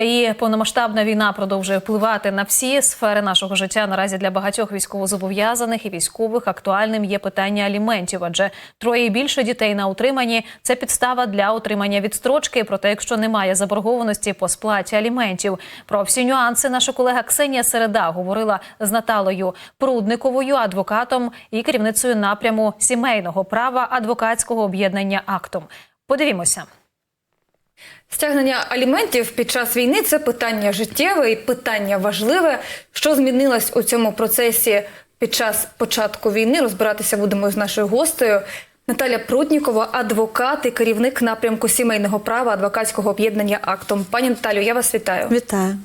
І повномасштабна війна продовжує впливати на всі сфери нашого життя. Наразі для багатьох військовозобов'язаних і військових актуальним є питання аліментів, адже троє і більше дітей на утриманні це підстава для отримання відстрочки. Проте, якщо немає заборгованості по сплаті аліментів, про всі нюанси наша колега Ксенія Середа говорила з Наталою Прудниковою, адвокатом і керівницею напряму сімейного права адвокатського об'єднання актом. Подивімося. Стягнення аліментів під час війни це питання життєве і питання важливе. Що змінилось у цьому процесі під час початку війни? Розбиратися будемо з нашою гостею. Наталя Пруднікова, адвокат і керівник напрямку сімейного права адвокатського об'єднання актом. Пані Наталю, я вас вітаю. Вітаю.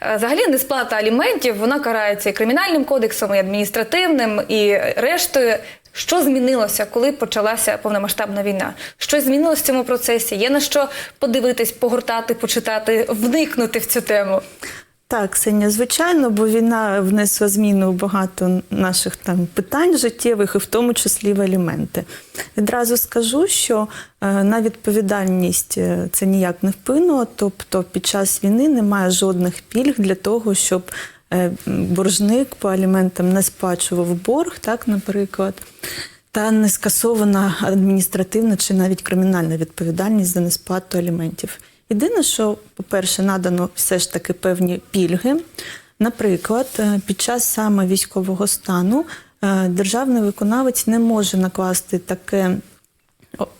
Е, Взагалі несплата аліментів вона карається і кримінальним кодексом, і адміністративним, і рештою. Що змінилося, коли почалася повномасштабна війна? Що змінилось в цьому процесі? Є на що подивитись, погортати, почитати, вникнути в цю тему? Так, Ксенія, звичайно, бо війна внесла зміни у багато наших там питань життєвих, і в тому числі в аліменти. Відразу скажу, що е, на відповідальність е, це ніяк не вплинуло, тобто під час війни немає жодних пільг для того, щоб боржник по аліментам не сплачував борг, так, наприклад. Та не скасована адміністративна чи навіть кримінальна відповідальність за несплату аліментів. Єдине, що, по-перше, надано все ж таки певні пільги. Наприклад, е, під час саме військового стану е, державний виконавець не може накласти таке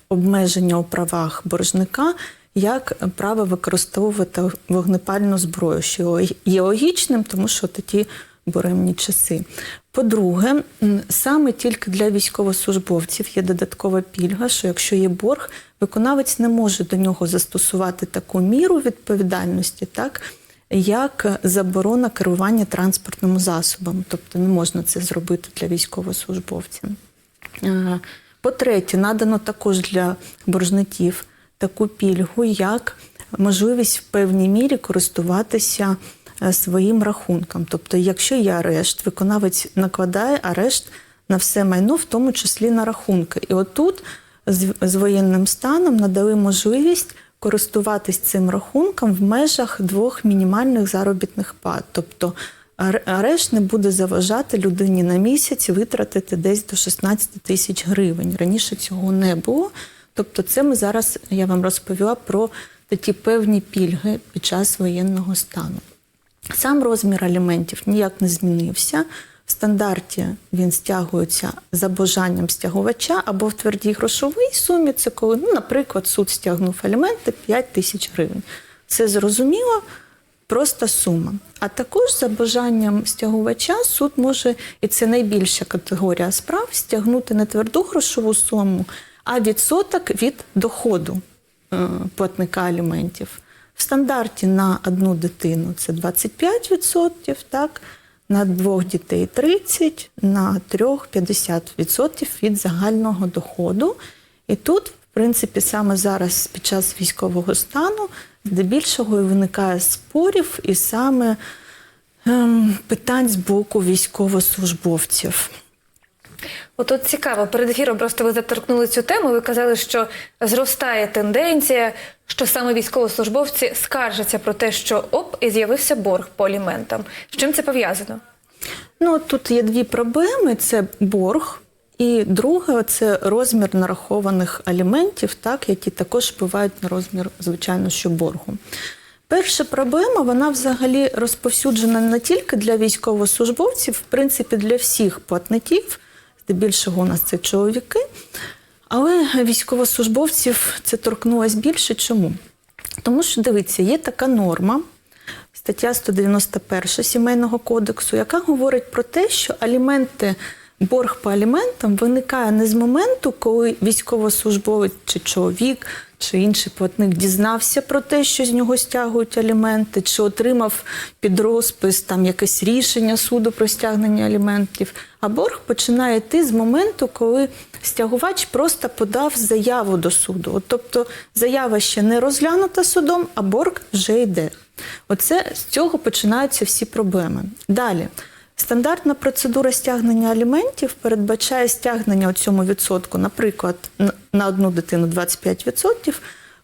обмеження у правах боржника, як право використовувати вогнепальну зброю, що є логічним, тому що такі буремні часи. По-друге, саме тільки для військовослужбовців є додаткова пільга, що якщо є борг, виконавець не може до нього застосувати таку міру відповідальності, так як заборона керування транспортним засобом, тобто не можна це зробити для військовослужбовців. Е, По-третє, надано також для боржників таку пільгу, як можливість в певній мірі користуватися е, своїм рахунком. Тобто, якщо є арешт, виконавець накладає арешт на все майно, в тому числі на рахунки. І отут з, воєнним станом надали можливість користуватись цим рахунком в межах двох мінімальних заробітних плат. Тобто арешт не буде заважати людині на місяць витратити десь до 16 тисяч гривень. Раніше цього не було. Тобто, це ми зараз я вам розповіла про такі певні пільги під час воєнного стану. Сам розмір аліментів ніяк не змінився. В стандарті він стягується за бажанням стягувача або в твердій грошовій сумі. Це коли, ну, наприклад, суд стягнув аліменти 5 тисяч гривень. Це зрозуміло, проста сума. А також за бажанням стягувача суд може, і це найбільша категорія справ, стягнути не тверду грошову суму, а відсоток від доходу е, платника аліментів. В стандарті на одну дитину це 25%, так, на двох дітей 30%, на трьох 50% від загального доходу. І тут, в принципі, саме зараз під час військового стану здебільшого і виникає спорів і саме ем, питань з боку військовослужбовців. От от цікаво, перед ефіром просто ви заторкнули цю тему. Ви казали, що зростає тенденція, що саме військовослужбовці скаржаться про те, що оп, і з'явився борг по аліментам. З чим це пов'язано? Ну, тут є дві проблеми: це борг, і друге це розмір нарахованих аліментів, так, які також впливають на розмір, звичайно, що боргу. Перша проблема, вона взагалі розповсюджена не тільки для військовослужбовців, в принципі, для всіх платників, здебільшого у нас це чоловіки. Але військовослужбовців це торкнулось більше. Чому? Тому що дивіться, є така норма, стаття 191 Сімейного кодексу, яка говорить про те, що аліменти, борг по аліментам виникає не з моменту, коли військовослужбовець чи чоловік, чи інший платник дізнався про те, що з нього стягують аліменти, чи отримав під розпис там якесь рішення суду про стягнення аліментів. А борг починає йти з моменту, коли стягувач просто подав заяву до суду. От, тобто заява ще не розглянута судом, а борг вже йде. Оце з цього починаються всі проблеми. Далі. Стандартна процедура стягнення аліментів передбачає стягнення у цьому відсотку, наприклад, на одну дитину 25%,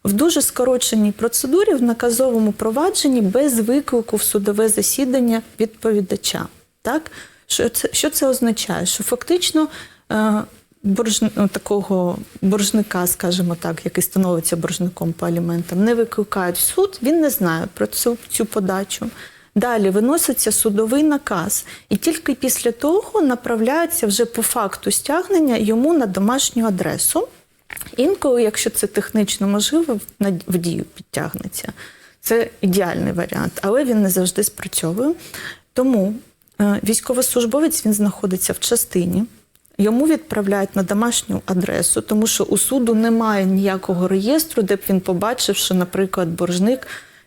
в дуже скороченій процедурі в наказовому провадженні без виклику в судове засідання відповідача. Так? Що це, що це означає? Що фактично е, борж, ну, такого боржника, скажімо так, який становиться боржником по аліментам, не викликають в суд, він не знає про цю, цю подачу. Далі виноситься судовий наказ, і тільки після того направляється вже по факту стягнення йому на домашню адресу. Інколи, якщо це технічно можливо, в дію підтягнеться. Це ідеальний варіант, але він не завжди спрацьовує. Тому е, військовослужбовець він знаходиться в частині. Йому відправляють на домашню адресу, тому що у суду немає ніякого реєстру, де б він побачив, що, наприклад, боржник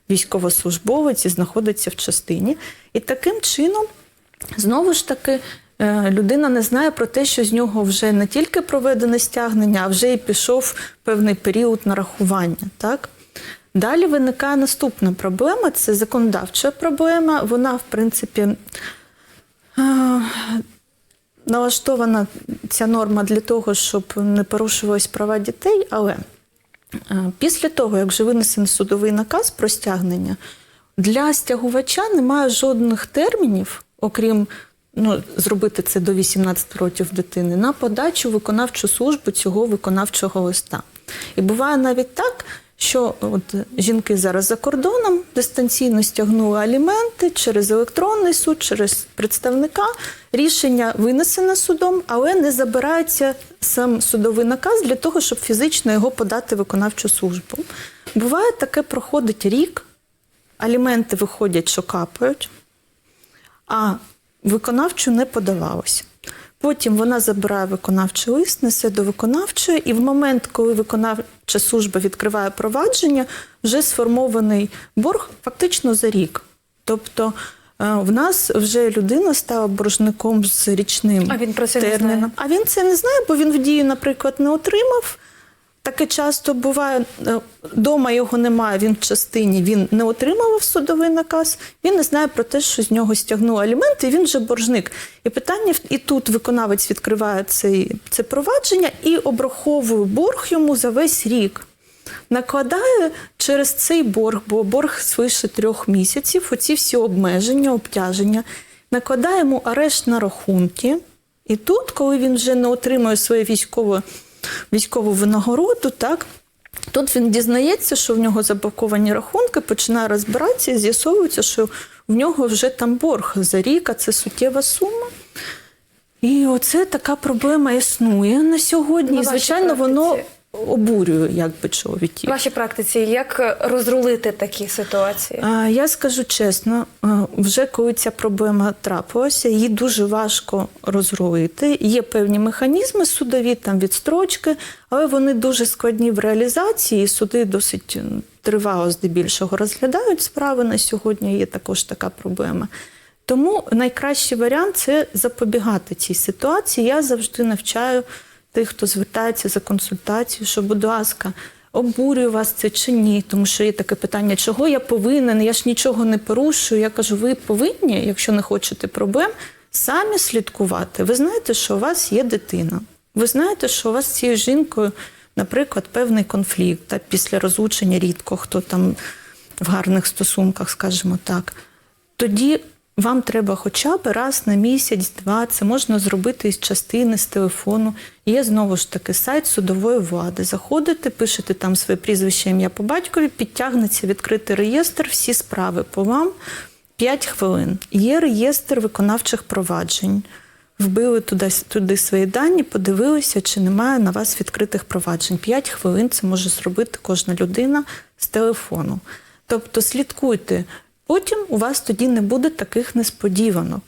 військовослужбовець і знаходиться в частині. І таким чином, знову ж таки, е, людина не знає про те, що з нього вже не тільки проведене стягнення, а вже і пішов певний період нарахування. Так? Далі виникає наступна проблема це законодавча проблема. Вона, в принципі, е, налаштована ця норма для того, щоб не порушувались права дітей, але після того, як вже винесений судовий наказ про стягнення, для стягувача немає жодних термінів, окрім ну, зробити це до 18 років дитини, на подачу виконавчу службу цього виконавчого листа. І буває навіть так, що от жінки зараз за кордоном дистанційно стягнули аліменти через електронний суд, через представника. Рішення винесено судом, але не забирається сам судовий наказ для того, щоб фізично його подати в виконавчу службу. Буває таке, проходить рік, аліменти виходять, що капають, а виконавчу не подавалося. Потім вона забирає виконавчий лист, несе до виконавчої, і в момент, коли виконавча служба відкриває провадження, вже сформований борг фактично за рік. Тобто е, в нас вже людина стала боржником з річним А він про це не знає? А він це не знає, бо він в дію, наприклад, не отримав. Таке часто буває, е, дома його немає, він в частині, він не отримав судовий наказ, він не знає про те, що з нього стягнули аліменти, і він вже боржник. І питання і тут виконавець відкриває цей, це провадження і обраховує борг йому за весь рік. Накладає через цей борг, бо борг свише трьох місяців, оці всі обмеження, обтяження, накладає йому арешт на рахунки. І тут, коли він вже не отримує своє військове, військову винагороду, так, тут він дізнається, що в нього заблоковані рахунки, починає розбиратися і з'ясовується, що в нього вже там борг за рік, а це суттєва сума. І оце така проблема існує на сьогодні. І, звичайно, воно? Обурює якби В чоловіків. вашій практиці як розрулити такі ситуації? Я скажу чесно, вже коли ця проблема трапилася, її дуже важко розрулити. Є певні механізми судові, там відстрочки, але вони дуже складні в реалізації. і Суди досить тривало здебільшого розглядають справи на сьогодні. Є також така проблема. Тому найкращий варіант це запобігати цій ситуації. Я завжди навчаю тих, хто звертається за консультацією, що, будь ласка, обурює вас це чи ні, тому що є таке питання, чого я повинен, я ж нічого не порушую. Я кажу, ви повинні, якщо не хочете проблем, самі слідкувати. Ви знаєте, що у вас є дитина. Ви знаєте, що у вас з цією жінкою, наприклад, певний конфлікт та після розлучення рідко хто там в гарних стосунках, скажімо так. Тоді вам треба хоча б раз на місяць-два. Це можна зробити із частини з телефону. Є знову ж таки сайт судової влади. Заходите, пишете там своє прізвище, ім'я по батькові, підтягнеться відкритий реєстр, всі справи по вам 5 хвилин. Є реєстр виконавчих проваджень. Вбили туди, туди свої дані, подивилися, чи немає на вас відкритих проваджень. 5 хвилин це може зробити кожна людина з телефону. Тобто слідкуйте. Потім у вас тоді не буде таких несподіванок.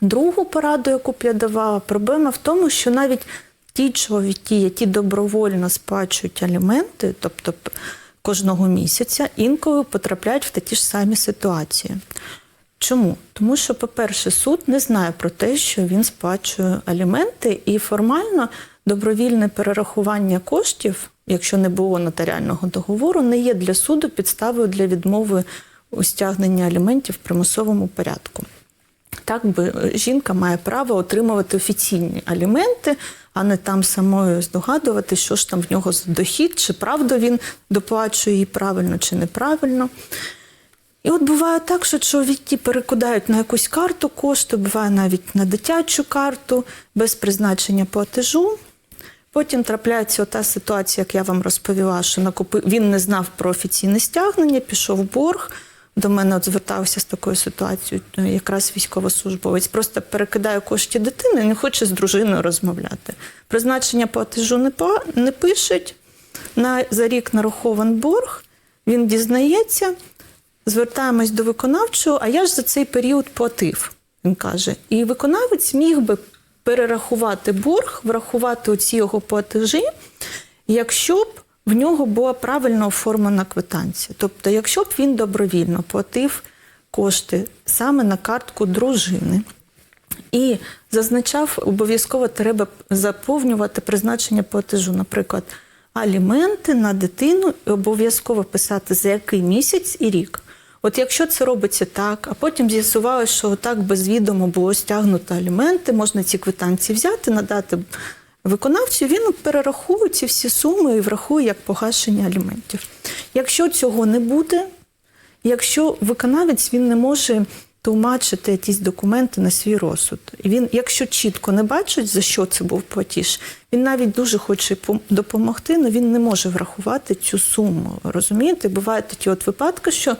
Другу пораду, яку б я давала, проблема в тому, що навіть ті чоловіки, які добровольно сплачують аліменти, тобто кожного місяця, інколи потрапляють в такі ж самі ситуації. Чому? Тому що, по-перше, суд не знає про те, що він сплачує аліменти, і формально добровільне перерахування коштів, якщо не було нотаріального договору, не є для суду підставою для відмови у стягненні аліментів в примусовому порядку. Так би е, жінка має право отримувати офіційні аліменти, а не там самою здогадувати, що ж там в нього за дохід, чи правда він доплачує їй правильно чи неправильно. І от буває так, що чоловіки перекидають на якусь карту кошти, буває навіть на дитячу карту без призначення платежу. Потім трапляється та ситуація, як я вам розповіла, що накупив він не знав про офіційне стягнення, пішов в борг. До мене от звертався з такою ситуацією, е, якраз військовослужбовець. Просто перекидає кошти дитини не хоче з дружиною розмовляти. Призначення платежу не, па- не пишуть. На, за рік нарахований борг, він дізнається, звертаємось до виконавчого, а я ж за цей період платив, він каже. І виконавець міг би перерахувати борг, врахувати оці його платежі, якщо б в нього була правильно оформлена квитанція. Тобто, якщо б він добровільно платив кошти саме на картку дружини. І зазначав, обов'язково треба заповнювати призначення платежу, наприклад, аліменти на дитину і обов'язково писати за який місяць і рік. От якщо це робиться так, а потім з'ясувалося, що так без відомо було стягнуто аліменти, можна ці квитанції взяти, надати виконавцю, він перерахує ці всі суми і врахує як погашення аліментів. Якщо цього не буде, якщо виконавець він не може тлумачити якісь документи на свій розсуд. І він, якщо чітко не бачить, за що це був платіж, він навіть дуже хоче допомогти, але він не може врахувати цю суму. Розумієте? Бувають такі от випадки, що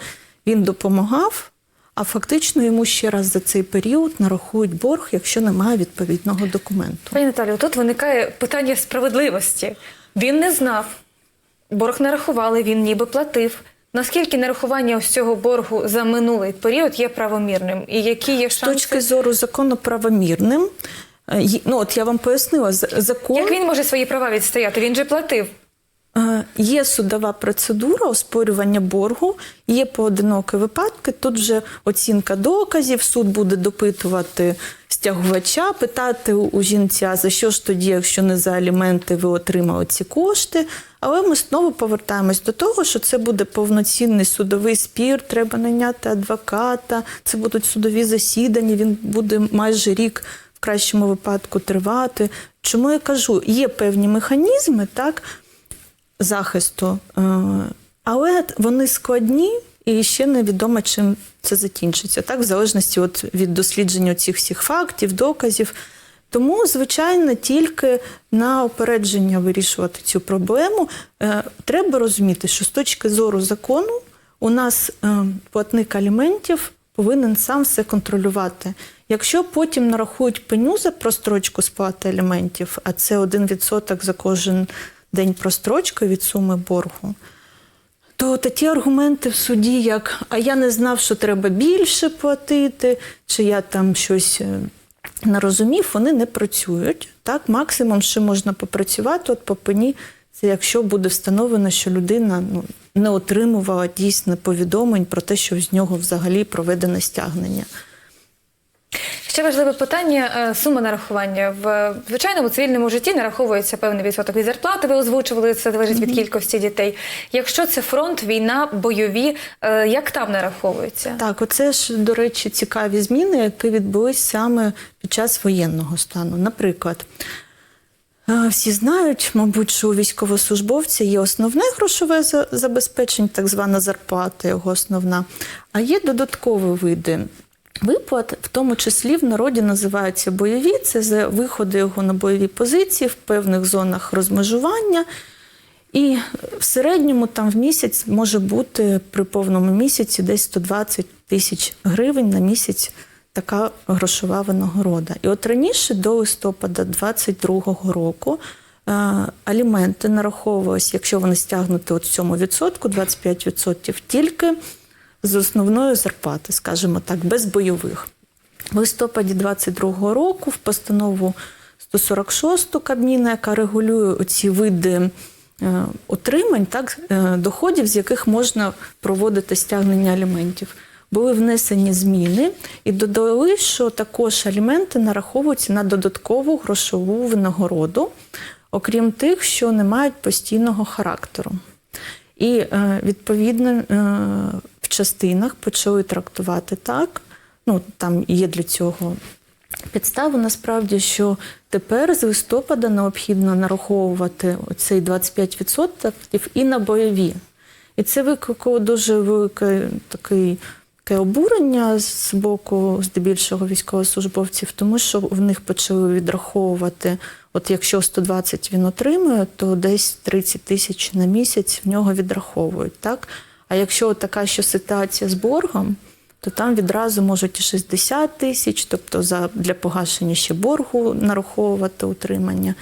він допомагав, а фактично йому ще раз за цей період нарахують борг, якщо немає відповідного документу. Пані Наталію, тут виникає питання справедливості. Він не знав, борг не рахували, він ніби платив. Наскільки нарахування ось цього боргу за минулий період є правомірним? І які є З точки зору закону правомірним, е, ну от я вам пояснила, закон Як він може свої права відстояти? Він же платив. Е, Є судова процедура оспорювання боргу, є поодинокі випадки. Тут вже оцінка доказів, суд буде допитувати стягувача, питати у жінця, за що ж тоді, якщо не за аліменти, ви отримали ці кошти. Але ми знову повертаємось до того, що це буде повноцінний судовий спір, треба найняти адвоката, це будуть судові засідання, він буде майже рік в кращому випадку тривати. Чому я кажу, є певні механізми, так, захисту, е, але вони складні і ще невідомо, чим це закінчиться, так, в залежності от від дослідження цих всіх фактів, доказів. Тому, звичайно, тільки на опередження вирішувати цю проблему. Е, Треба розуміти, що з точки зору закону у нас е, платник аліментів повинен сам все контролювати. Якщо потім нарахують пеню за прострочку сплати аліментів, а це 1% за кожен день прострочки від суми боргу, то такі аргументи в суді, як а я не знав, що треба більше платити, чи я там щось е, не розумів, вони не працюють. Так, максимум, що можна попрацювати, от по пені, це якщо буде встановлено, що людина ну, не отримувала дійсно повідомлень про те, що з нього взагалі проведено стягнення. Ще важливе питання е, сума нарахування. В звичайному цивільному житті нараховується певний відсоток від зарплати. Ви озвучували це залежить від кількості дітей. Якщо це фронт, війна, бойові, е, як там нараховується? Так, оце ж, до речі, цікаві зміни, які відбулись саме під час воєнного стану. Наприклад, е, всі знають, мабуть, що у військовослужбовця є основне грошове за- забезпечення, так звана зарплата, його основна, а є додаткові види. Виплат, в тому числі в народі називаються бойові, це за виходи його на бойові позиції в певних зонах розмежування. І в середньому там в місяць може бути при повному місяці десь 120 тисяч гривень на місяць така грошова винагорода. І от раніше до листопада 22-го року е, аліменти нараховувалися, якщо вони стягнуті от в цьому відсотку, 25% тільки з основної зарплати, скажімо так, без бойових. В листопаді 22-го року в постанову 146 Кабміна, яка регулює оці види е, отримань, так, е, доходів, з яких можна проводити стягнення аліментів. Були внесені зміни і додали, що також аліменти нараховуються на додаткову грошову винагороду, окрім тих, що не мають постійного характеру. І е, відповідно частинах почали трактувати так, ну там є для цього підстави насправді, що тепер з листопада необхідно нараховувати цей 25% і на бойові. І це викликало дуже велике такий, таке обурення з боку здебільшого військовослужбовців, тому що в них почали відраховувати, от якщо 120 він отримує, то десь 30 тисяч на місяць в нього відраховують. Так? А якщо така ще ситуація з боргом, то там відразу можуть і 60 тисяч, тобто за, для погашення ще боргу нараховувати утримання.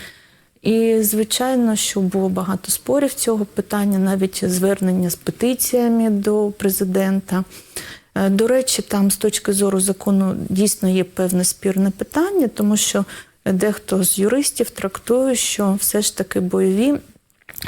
І, звичайно, що було багато спорів цього питання, навіть звернення з петиціями до президента. Е, До речі, там з точки зору закону дійсно є певне спірне питання, тому що дехто з юристів трактує, що все ж таки бойові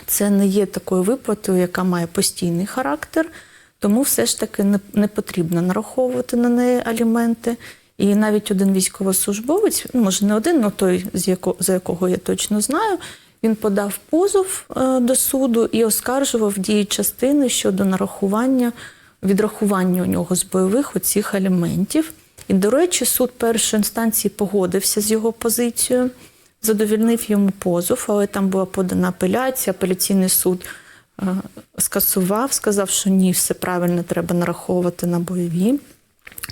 це не є такою виплатою, яка має постійний характер, тому все ж таки не, не потрібно нараховувати на неї аліменти. І навіть один військовослужбовець, ну може не один, але той, з якого, за якого я точно знаю, він подав позов е, до суду і оскаржував дії частини щодо нарахування, відрахування у нього з бойових оцих аліментів. І, до речі, суд першої інстанції погодився з його позицією, задовільнив йому позов, але там була подана апеляція, апеляційний суд е, скасував, сказав, що ні, все правильно треба нараховувати на бойові.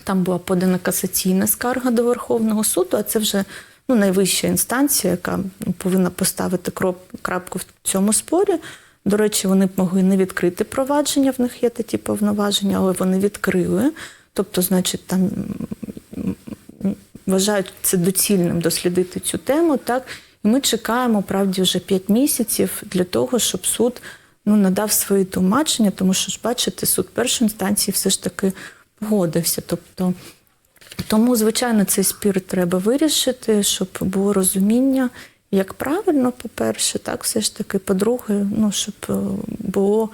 Там була подана касаційна скарга до Верховного суду, а це вже ну, найвища інстанція, яка ну, повинна поставити крапку в цьому спорі. До речі, вони б могли не відкрити провадження, в них є такі повноваження, але вони відкрили. Тобто, значить, там вважають це доцільним дослідити цю тему. Так? І ми чекаємо, правді, вже 5 місяців для того, щоб суд ну, надав свої тлумачення, тому що ж, бачите, суд першої інстанції все ж таки погодився. Тобто, тому, звичайно, цей спір треба вирішити, щоб було розуміння, як правильно, по-перше, так, все ж таки, по-друге, ну, щоб е, було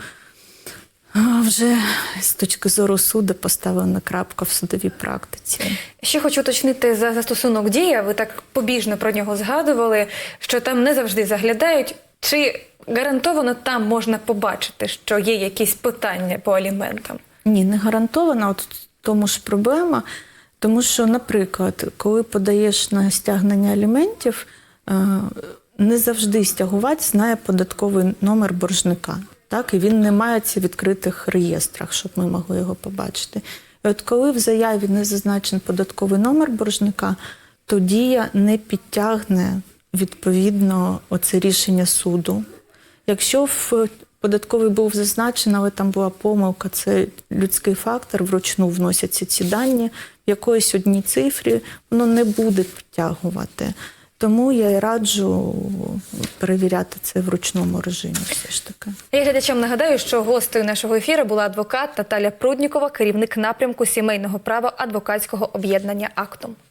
а, вже з точки зору суду поставлена крапка в судовій практиці. Ще хочу уточнити за застосунок дія. Ви так побіжно про нього згадували, що там не завжди заглядають. Чи гарантовано там можна побачити, що є якісь питання по аліментам? Ні, не гарантовано. От в тому ж проблема. Тому що, наприклад, коли подаєш на стягнення аліментів, е, не завжди стягувач знає податковий номер боржника. Так, і він не має ці відкритих реєстрах, щоб ми могли його побачити. І от коли в заяві не зазначений податковий номер боржника, то дія не підтягне відповідно оце рішення суду. Якщо в податковий був зазначений, але там була помилка, це людський фактор, вручну вносяться ці дані, в якоїсь одній цифрі воно не буде підтягувати. Тому я і раджу перевіряти це в ручному режимі. Все ж таки. Я глядачам нагадаю, що гостею нашого ефіру була адвокат Наталя Пруднікова, керівник напрямку сімейного права адвокатського об'єднання Актум.